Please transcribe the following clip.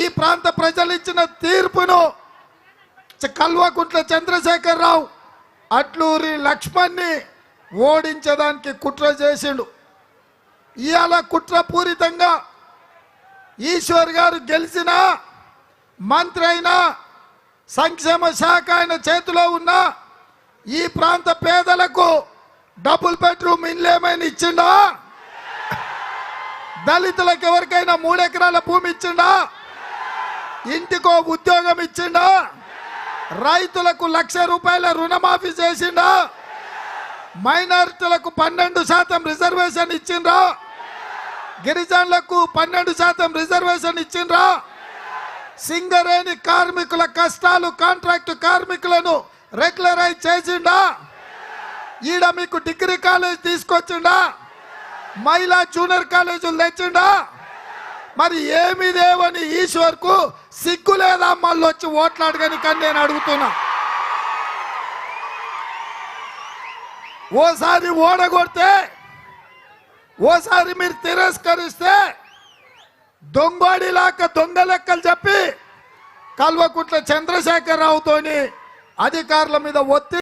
ఈ ప్రాంత ప్రజలు ఇచ్చిన తీర్పును కల్వకుంట్ల చంద్రశేఖరరావు అట్లూరి లక్ష్మణ్ని ఓడించడానికి కుట్ర చేసిండు. ఇవాళ కుట్రపూరితంగా ఈశ్వర్ గారు గెలిచిన మంత్రి అయినా సంక్షేమ శాఖ ఆయన చేతిలో ఉన్న ఈ ప్రాంత పేదలకు డబుల్ బెడ్రూమ్ ఇల్లు ఏమైనా ఇచ్చిండా? దళితులకు ఎవరికైనా మూడెకరాల భూమి ఇచ్చిండా? ఇంటికో ఉద్యోగం ఇచ్చిండా? రైతులకు లక్ష రూపాయల రుణమాఫీ చేసిండా? మైనారిటీలకు పన్నెండు శాతం రిజర్వేషన్ ఇచ్చిండ్రా? గిరిజనులకు పన్నెండు శాతం రిజర్వేషన్ ఇచ్చిండ్రా? సింగరేణి కార్మికుల కష్టాలు కాంట్రాక్ట్ కార్మికులను రెగ్యులరైజ్ చేసిండా? ఈడ మీకు డిగ్రీ కాలేజ్ తీసుకొచ్చిండా? మహిళా జూనియర్ కాలేజీలు తెచ్చిండా? మరి ఏమి దేవని ఈశ్వర్కు సిగ్గు లేదా? మళ్ళీ వచ్చి ఓట్లాడగని కానీ నేను అడుగుతున్నా. ఓసారి ఓడగొడితే ఓసారి మీరు తిరస్కరిస్తే దొంగోడిలాక దొంగ లెక్కలు చెప్పి కల్వకుట్ల చంద్రశేఖరరావుతోని అధికారుల మీద ఒత్తిడి